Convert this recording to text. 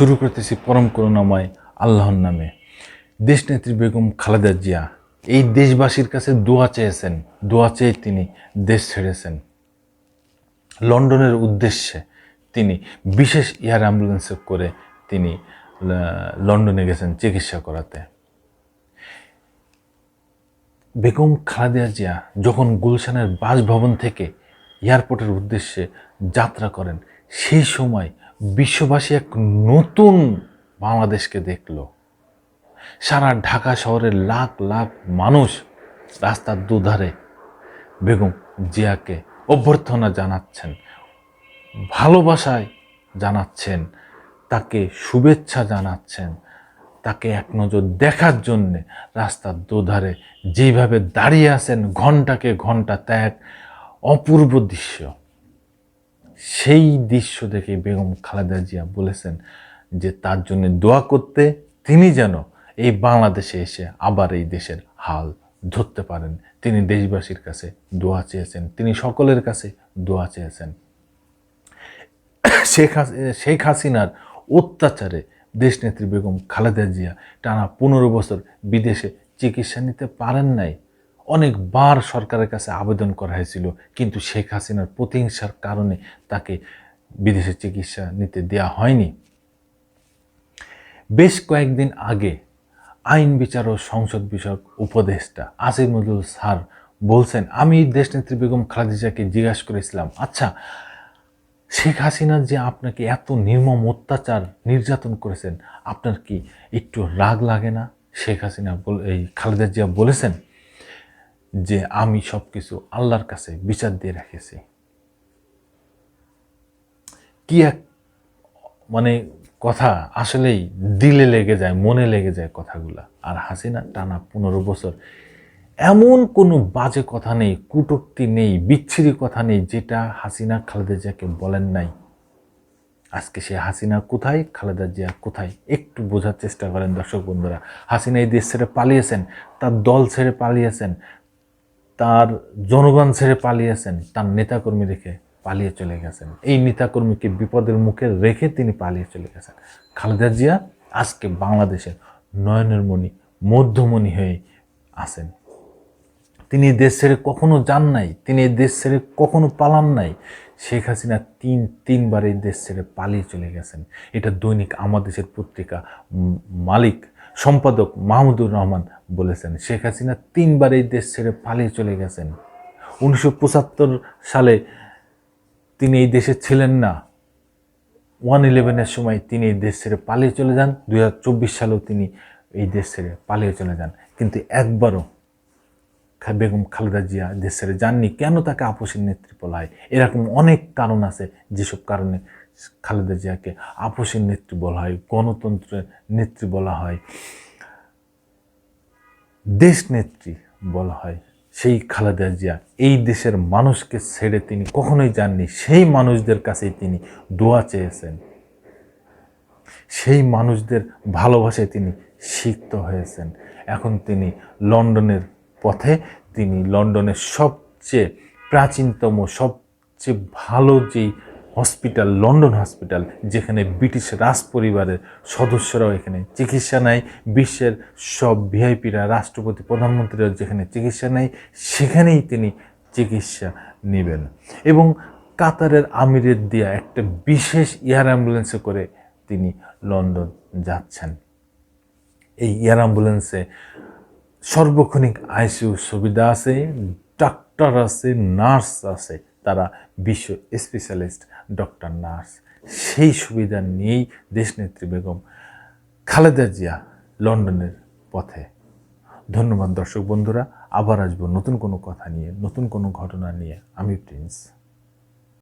শুরু করতেছি পরম করুণাময় আল্লাহর নামে। দেশনেত্রী বেগম খালেদা জিয়া, এই দেশবাসীর কাছে দোয়া চেয়েছেন, দোয়া চেয়ে তিনি দেশ ছেড়েছেন। লন্ডনের উদ্দেশ্যে তিনি বিশেষ এয়ার অ্যাম্বুলেন্সে করে তিনি লন্ডনে গেছেন চিকিৎসা করাতে। বেগম খালেদা জিয়া যখন গুলশানের বাসভবন থেকে এয়ারপোর্টের উদ্দেশ্যে যাত্রা করেন, সেই সময় বিশ্ববাসী এক নতুন বাংলাদেশকে দেখল। সারা ঢাকা শহরের লাখ লাখ মানুষ রাস্তার দুধারে বেগম জিয়াকে অভ্যর্থনা জানাচ্ছেন, ভালোবাসায় জানাচ্ছেন, তাকে শুভেচ্ছা জানাচ্ছেন, তাকে এক নজর দেখার জন্যে রাস্তার দুধারে যেভাবে দাঁড়িয়ে আছেন, ঘন্টাকে ঘণ্টা ত্যাগ, অপূর্ব দৃশ্য। সেই দৃশ্য দেখে বেগম খালেদা জিয়া বলেছেন যে তার জন্য দোয়া করতে তিনি যেন এই বাংলাদেশে এসে আবার এই দেশের হাল ধরতে পারেন। তিনি দেশবাসীর কাছে দোয়া চেয়েছেন, তিনি সকলের কাছে দোয়া চেয়েছেন। শেখ শেখ হাসিনার অত্যাচারে দেশনেত্রী বেগম খালেদা জিয়া টানা পনেরো বছর বিদেশে চিকিৎসা নিতে পারেন নাই। অনেকবার সরকারের কাছে আবেদন করা হয়েছিল, কিন্তু শেখ হাসিনার প্রতিহিংসার কারণে তাকে বিদেশে চিকিৎসা নিতে দেয়া হয়নি। বেশ কয়েকদিন আগে আইন বিচার ও সংসদ বিষয়ক উপদেষ্টা আসিমুদুল স্যার বলছেন, আমি দেশনেত্রী বেগম খালেদা জিয়াকে জিজ্ঞাসা করেছিলাম আচ্ছা শেখ হাসিনা যে আপনাকে এত নির্মম অত্যাচার নির্যাতন করেছেন, আপনার কি একটু রাগ লাগে না? শেখ হাসিনা বল- এই খালেদা জিয়া বলেছেন যে আমি সব কিছু আল্লাহর কাছে বিচার দিয়ে রেখেছি। কি এক মানে কথা আসলেই দিলে লেগে যায়, মনে লেগে যায় কথাগুলা। আর হাসিনা টানা পনেরো বছর এমন কোনো বাজে কথা নেই, কুটুক্তি নেই, বিচ্ছিরি কথা নেই, যেটা হাসিনা খালেদা জিয়াকে বলেন নাই। আজকে সে হাসিনা কোথায়, খালেদা জিয়া কোথায়, একটু বোঝার চেষ্টা করেন দর্শক বন্ধুরা। হাসিনা এই দেশ ছেড়ে পালিয়েছেন, তার দল ছেড়ে পালিয়েছেন তার জনগণ ছেড়ে পালিয়েছেন, তার নেতাকর্মী রেখে পালিয়ে চলে গেছেন। এই নেতাকর্মীকে বিপদের মুখে রেখে তিনি পালিয়ে চলে গেছেন। খালেদা জিয়া আজকে বাংলাদেশের নয়নের মণি মধ্যমণি হয়ে আছেন। তিনি দেশ ছেড়ে কখনো যান নাই, তিনি এই দেশ ছেড়ে কখনো পালান নাই। শেখ হাসিনা তিন, তিনবার এই দেশ ছেড়ে পালিয়ে চলে গেছেন। এটা দৈনিক আমার দেশের পত্রিকা মালিক সম্পাদক মাহমুদুর রহমান বলেছেন, শেখ হাসিনা তিনবার এই দেশ ছেড়ে পালিয়ে চলে গেছেন। উনিশশো পঁচাত্তর সালে তিনি এই দেশে ছিলেন না। ওয়ান ইলেভেনের সময় তিনি এই দেশ ছেড়ে পালিয়ে চলে যান। দুই হাজার চব্বিশ সালেও তিনি এই দেশ ছেড়ে পালিয়ে চলে যান। কিন্তু একবারও বেগম খালেদা জিয়া দেশ ছেড়ে যাননি। কেন তাকে আপোষের নেত্রী বলা হয়? এরকম অনেক কারণ আছে যেসব কারণে খালেদা জিয়াকে আপোষের নেত্রী বলা হয়, গণতন্ত্রের নেত্রী বলা হয়, দেশ নেত্রী বলা হয় সেই খালেদা জিয়া। এই দেশের মানুষকে ছেড়ে তিনি কখনোই যাননি, সেই মানুষদের কাছেই তিনি দোয়া চেয়েছেন। সেই মানুষদের ভালোবাসায় তিনি সিক্ত হয়েছেন। এখন তিনি লন্ডনের পথে, তিনি লন্ডনের সবচেয়ে প্রাচীনতম, সবচেয়ে ভালো যেই হসপিটাল, লন্ডন হসপিটাল, যেখানে ব্রিটিশ রাজ পরিবারের সদস্যরাও এখানে চিকিৎসা নেয়। বিশ্বের সব ভিআইপিরা, রাষ্ট্রপতি, প্রধানমন্ত্রীরা যেখানে চিকিৎসা নেয়, সেখানেই তিনি চিকিৎসা নেবেন। এবং কাতারের আমিরের দিয়া একটা বিশেষ এয়ার অ্যাম্বুলেন্সে করে তিনি লন্ডন যাচ্ছেন। এই এয়ার অ্যাম্বুলেন্সে সর্বক্ষণিক আইসিইউ সুবিধা আছে, ডাক্তার আছে, নার্স আছে। তারা বিশ্ব স্পেশালিস্ট ডক্টর নার্স। সেই সুবিধা নিয়েই দেশনেত্রী বেগম খালেদা জিয়া লন্ডনের পথে। ধন্যবাদ দর্শক বন্ধুরা, আবার আসব নতুন কোনো কথা নিয়ে, নতুন কোনো ঘটনা নিয়ে। আমি প্রিন্স।